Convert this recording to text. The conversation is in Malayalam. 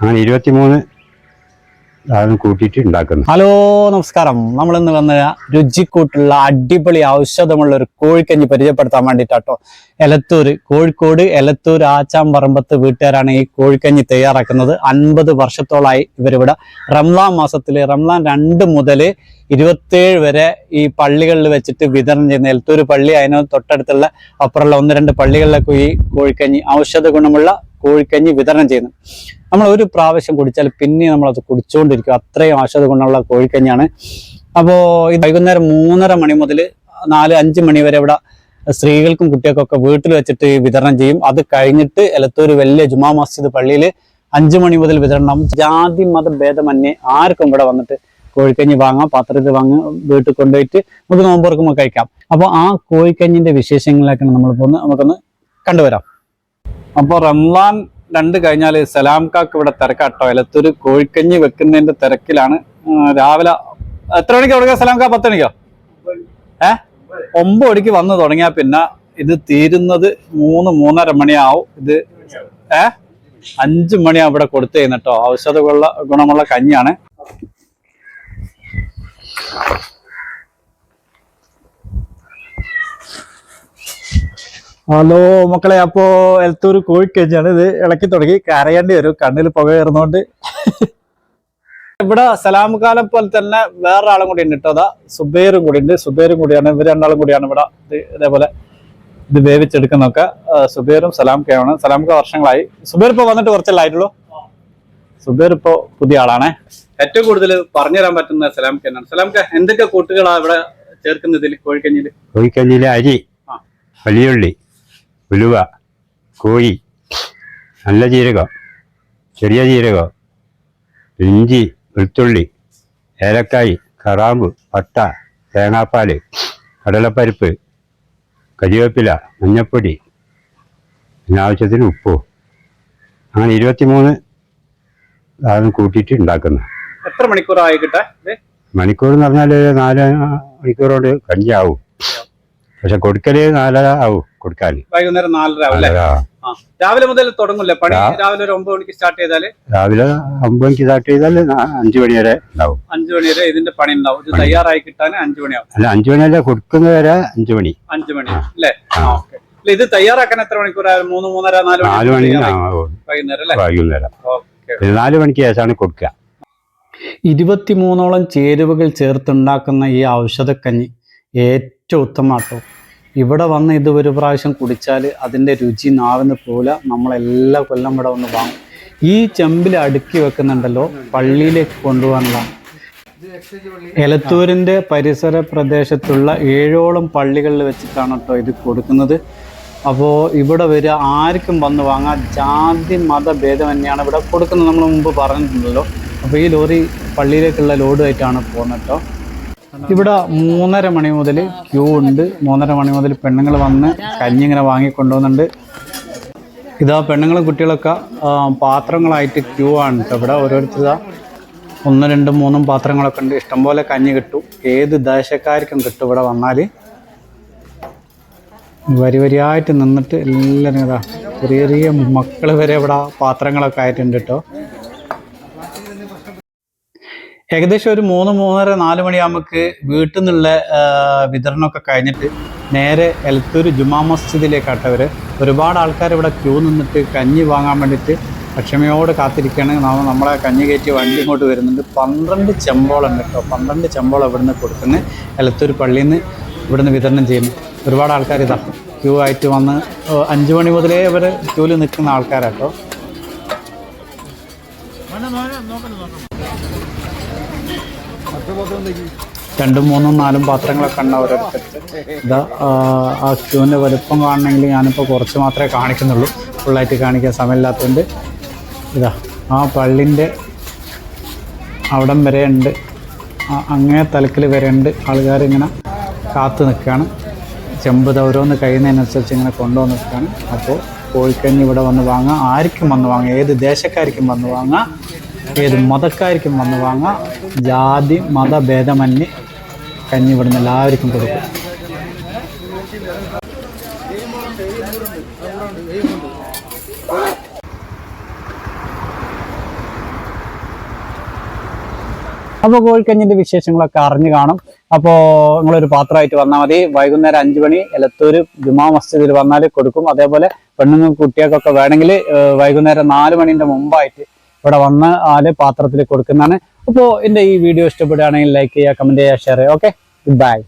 അങ്ങനെ ഇരുപത്തിമൂന്ന് സാധനം കൂട്ടിയിട്ട് ഹലോ നമസ്കാരം. നമ്മൾ ഇന്ന് വന്ന രുചിക്കൂട്ടുള്ള അടിപൊളി ഔഷധമുള്ള ഒരു കോഴിക്കഞ്ഞി പരിചയപ്പെടുത്താൻ വേണ്ടിയിട്ടാട്ടോ. എലത്തൂര് കോഴിക്കോട് എലത്തൂർ ആച്ചാമ്പറമ്പത്ത് വീട്ടുകാരാണ് ഈ കോഴിക്കഞ്ഞി തയ്യാറാക്കുന്നത്. അൻപത് വർഷത്തോളമായി ഇവരിവിടെ റംലാൻ മാസത്തിൽ റംലാൻ രണ്ട് മുതൽ ഇരുപത്തേഴ് വരെ ഈ പള്ളികളിൽ വെച്ചിട്ട് വിതരണം ചെയ്യുന്ന എലത്തൂർ പള്ളി. അതിന് തൊട്ടടുത്തുള്ള അപ്പുറമുള്ള ഒന്ന് രണ്ട് പള്ളികളിലൊക്കെ ഈ കോഴിക്കഞ്ഞി ഔഷധ ഗുണമുള്ള കോഴിക്കഞ്ഞി വിതരണം ചെയ്യുന്നത് നമ്മൾ ഒരു പ്രാവശ്യം കുടിച്ചാൽ പിന്നെ നമ്മളത് കുടിച്ചുകൊണ്ടിരിക്കും അത്രയും ഔഷധ ഗുണമുള്ള കോഴിക്കഞ്ഞാണ് അപ്പോൾ ഇത് വൈകുന്നേരം മൂന്നര മണി മുതൽ നാല് അഞ്ച് മണി വരെ ഇവിടെ സ്ത്രീകൾക്കും കുട്ടികൾക്കൊക്കെ വീട്ടിൽ വെച്ചിട്ട് വിതരണം ചെയ്യും. അത് കഴിഞ്ഞിട്ട് എലത്തൂർ വലിയ ജുമാ മസ്ജിദ് പള്ളിയിൽ അഞ്ചു മണി മുതൽ വിതരണം. ജാതി മത ഭേദമന്യേ ആർക്കും ഇവിടെ വന്നിട്ട് കോഴിക്കഞ്ഞി വാങ്ങാം പാത്രത്തിൽ വാങ്ങാം വീട്ടിൽ കൊണ്ടുപോയിട്ട് നമുക്ക് നോമ്പുറക്കുമ്പോൾ കഴിക്കാം. അപ്പോൾ ആ കോഴിക്കഞ്ഞിന്റെ വിശേഷങ്ങളിലേക്കാണ് നമ്മൾ പോകുന്നത് നമുക്കൊന്ന് കണ്ടുവരാം. അപ്പോൾ റംലാൻ രണ്ട് കഴിഞ്ഞാൽ സലാം കാക്ക് ഇവിടെ തിരക്കാട്ടോ. എലത്തൂര് കോഴിക്കഞ്ഞി വെക്കുന്നതിന്റെ തിരക്കിലാണ്. രാവിലെ എത്ര മണിക്ക് തുടങ്ങിയ സലാം കാ? പത്ത് മണിക്കോ? ഏ? ഒമ്പത് മണിക്ക് വന്ന് തുടങ്ങിയാൽ പിന്നെ ഇത് തീരുന്നത് മൂന്ന് മൂന്നര മണിയാവും. ഇത് ഏ? അഞ്ചു മണിയാവും ഇവിടെ കൊടുത്തു ചെയ്യുന്നട്ടോ ഔഷധ ഗുണമുള്ള കഞ്ഞിയാണ്. ഹലോ മക്കളെ അപ്പോ എലത്തൂർ കോഴിക്കഞ്ഞാണ് ഇത്. ഇളക്കി തുടങ്ങി. കരയേണ്ടി വരും. കണ്ണിൽ പുക കയറുന്നോണ്ട്. ഇവിടെ സലാം കാലം പോലെ തന്നെ വേറൊരാളും കൂടി ഉണ്ട് കേട്ടോ. അതാ സുബൈറും കൂടി ഉണ്ട്. സുബൈറും കൂടിയാണ്. ഇവർ രണ്ടാളും കൂടിയാണ് ഇവിടെ ഇത് ഇതേപോലെ ഇത് വേവിച്ചെടുക്കുന്നൊക്കെ സുബൈറും സലാം കയാണ് സലാം ക വർഷങ്ങളായി. സുബൈർ ഇപ്പൊ വന്നിട്ട് കുറച്ചല്ലേ ആയിട്ടുള്ളൂ? സുബൈർ ഇപ്പോ പുതിയ ആളാണ്. ഏറ്റവും കൂടുതൽ പറഞ്ഞുതരാൻ പറ്റുന്ന സലാം കെന്നാണ് സലാം ക എന്തൊക്കെ കൂട്ടുകളാണ് ഇവിടെ ചേർക്കുന്നതിൽ കോഴിക്കഞ്ഞിൽ? കോഴിക്കഞ്ഞിലെ അരി വലിയുള്ളി ഉലുവ കോഴി നല്ല ജീരകം ചെറിയ ജീരകം ഇഞ്ചി വെളുത്തുള്ളി ഏലക്കായി കറാമ്പ് പട്ട തേങ്ങാപ്പാൽ കടലപ്പരിപ്പ് കരിവേപ്പില മഞ്ഞപ്പൊടി പിന്നെ ആവശ്യത്തിന് ഉപ്പും. അങ്ങനെ ഇരുപത്തിമൂന്ന് സാധനം കൂട്ടിയിട്ട് ഉണ്ടാക്കുന്നത് എത്ര മണിക്കൂറായി കിട്ടെ മണിക്കൂർ എന്ന് പറഞ്ഞാൽ നാല് മണിക്കൂർ കൊണ്ട് പക്ഷെ കൊടുക്കൽ നാലര ആവും. കൊടുക്കാൻ വൈകുന്നേരം നാലര രാവിലെ മുതൽ തുടങ്ങില്ല പണി? രാവിലെ ഒരു ഒമ്പത് മണിക്ക് സ്റ്റാർട്ട് ചെയ്താൽ? രാവിലെ ഒമ്പത് മണിക്ക് സ്റ്റാർട്ട് ചെയ്താൽ അഞ്ചു മണി വരെ ഉണ്ടാവും. അഞ്ചു മണി വരെ ഇതിന്റെ പണി ഉണ്ടാവും. ഇത് തയ്യാറായി കിട്ടാൻ അഞ്ചു മണിയാവും അല്ല അഞ്ചു മണി കൊടുക്കുന്ന വരെ അഞ്ചു മണി. അഞ്ചു മണി. അല്ലേ? ഇത് തയ്യാറാക്കാൻ എത്ര മണിക്കൂർ? മൂന്ന് മൂന്നര നാല് നാല് മണി വൈകുന്നേരം അല്ലേ? വൈകുന്നേരം. നാല് മണിക്ക് ശേഷമാണ് കൊടുക്കുക. ഇരുപത്തിമൂന്നോളം ചേരുവകൾ ചേർത്തുണ്ടാക്കുന്ന ഈ ഔഷധക്കഞ്ഞി ഏറ്റവും ഉത്തമാട്ടോ ഇവിടെ വന്ന് ഇത് ഒരു പ്രാവശ്യം കുടിച്ചാൽ അതിന്റെ രുചി നാവിന്ന് പോല നമ്മളെല്ലാ കൊല്ലം ഇവിടെ വന്ന് വാങ്ങും. ഈ ചെമ്പിൽ അടുക്കി വെക്കുന്നുണ്ടല്ലോ പള്ളിയിലേക്ക് കൊണ്ടുപോകാനുള്ള. എലത്തൂരിന്റെ പരിസര പ്രദേശത്തുള്ള ഏഴോളം പള്ളികളിൽ വെച്ചിട്ടാണ് കേട്ടോ ഇത് കൊടുക്കുന്നത്. അപ്പോൾ ഇവിടെ വരിക ആർക്കും വന്ന് വാങ്ങാം ജാതി മത ഭേദം തന്നെയാണ് ഇവിടെ കൊടുക്കുന്നത്. നമ്മൾ മുമ്പ് പറഞ്ഞിട്ടുണ്ടല്ലോ. അപ്പോൾ ഈ ലോറി പള്ളിയിലേക്കുള്ള ലോഡുമായിട്ടാണ് പോകുന്നത് കേട്ടോ. ഇവിടെ മൂന്നര മണി മുതൽ ക്യൂ ഉണ്ട്. മൂന്നര മണി മുതൽ പെണ്ണുങ്ങൾ വന്ന് കഞ്ഞി ഇങ്ങനെ വാങ്ങിക്കൊണ്ടുപോകുന്നുണ്ട് ഇതാ പെണ്ണുങ്ങളും കുട്ടികളൊക്കെ പാത്രങ്ങളായിട്ട് ക്യൂ ആണ് കേട്ടോ ഇവിടെ. ഓരോരുത്തർ ഇതാ ഒന്ന് രണ്ടും മൂന്നും പാത്രങ്ങളൊക്കെ ഉണ്ട്. ഇഷ്ടംപോലെ കഞ്ഞി കിട്ടും. ഏത് ദേശക്കാർക്കും കിട്ടും ഇവിടെ വന്നാൽ വരി വരിയായിട്ട് നിന്നിട്ട് എല്ലാവരും ഇതാ ചെറിയ ചെറിയ മക്കൾ വരെ ഇവിടെ പാത്രങ്ങളൊക്കെ ആയിട്ടുണ്ട് കേട്ടോ ഏകദേശം ഒരു മൂന്ന് മൂന്നര നാല് മണിയാകുമ്പോൾ വീട്ടിൽ നിന്നുള്ള വിതരണമൊക്കെ കഴിഞ്ഞിട്ട് നേരെ എലത്തൂർ ജുമാ മസ്ജിദിലേക്കാട്ടോ അവർ ഒരുപാട് ആൾക്കാർ ഇവിടെ ക്യൂ നിന്നിട്ട് കഞ്ഞി വാങ്ങാൻ വേണ്ടിയിട്ട് ക്ഷമയോട് കാത്തിരിക്കുകയാണ് നമ്മൾ നമ്മളെ കഞ്ഞി കയറ്റി വണ്ടി ഇങ്ങോട്ട് വരുന്നുണ്ട്. പന്ത്രണ്ട് ചെമ്പോളുണ്ട് കേട്ടോ. പന്ത്രണ്ട് ചെമ്പോളം ഇവിടുന്ന് കൊടുക്കുന്നത് എലത്തൂർ പള്ളിയിൽ നിന്ന് ഇവിടുന്ന് വിതരണം ചെയ്യുന്നു. ഒരുപാട് ആൾക്കാർ ഇതാ ക്യൂ ആയിട്ട് വന്ന് അഞ്ച് മണി മുതലേ ഇവർ ക്യൂവിൽ നിൽക്കുന്ന ആൾക്കാരാട്ടോ രണ്ടും മൂന്നും നാലും പാത്രങ്ങളൊക്കെ ഉണ്ട് ഓരോരുത്തർക്ക് ഇതാ ആ, ക്യൂവിന്റെ വലുപ്പം കാണണമെങ്കിൽ ഞാനിപ്പോൾ കുറച്ച് മാത്രമേ കാണിക്കുന്നുള്ളൂ. ഫുള്ളായിട്ട് കാണിക്കാൻ സമയമില്ലാത്തതുകൊണ്ട്. ഇതാ ആ പള്ളിന്റെ അവിടം വരെ ഉണ്ട്. അങ്ങേ തലക്കിൽ വരെ ഉണ്ട്. ആൾക്കാർ ഇങ്ങനെ കാത്തു നിൽക്കുകയാണ്. ചെമ്പ് ഓരോന്ന് കഴിയുന്നതിനനുസരിച്ച് ഇങ്ങനെ കൊണ്ടുവന്ന് നിൽക്കുകയാണ്. അപ്പോൾ കോഴിക്കഞ്ഞി ഇവിടെ വന്ന് വാങ്ങാം ആർക്കും വന്ന് വാങ്ങാം ഏത് ദേശക്കാർക്കും വന്ന് വാങ്ങാം ഏത് മതക്കാർക്കും വന്ന് വാങ്ങാം. ജാതി മതഭേദമന്യേ കഞ്ഞി ഇവിടുന്ന് എല്ലാവർക്കും കൊടുക്കും. അപ്പോൾ കോഴിക്കഞ്ഞിന്റെ വിശേഷങ്ങളൊക്കെ അറിഞ്ഞു കാണും. അപ്പോൾ നിങ്ങളൊരു പാത്രമായിട്ട് വന്നാൽ മതി. വൈകുന്നേരം അഞ്ചു മണി എലത്തൂർ ജുമാ മസ്ജിദിൽ വന്നാൽ കൊടുക്കും. അതേപോലെ പെണ്ണുങ്ങൾ കുട്ടികൾക്കൊക്കെ വേണമെങ്കിൽ വൈകുന്നേരം നാല് മണിന്റെ മുമ്പായിട്ട് ഇവിടെ വന്ന് ആൽ പാത്രത്തിൽ കൊടുക്കുന്നതാണ്. അപ്പോൾ എന്റെ ഈ വീഡിയോ ഇഷ്ടപ്പെടുകയാണെങ്കിൽ ലൈക്ക് ചെയ്യുക കമന്റ് ചെയ്യുക ഷെയർ ചെയ്യുക. Okay good bye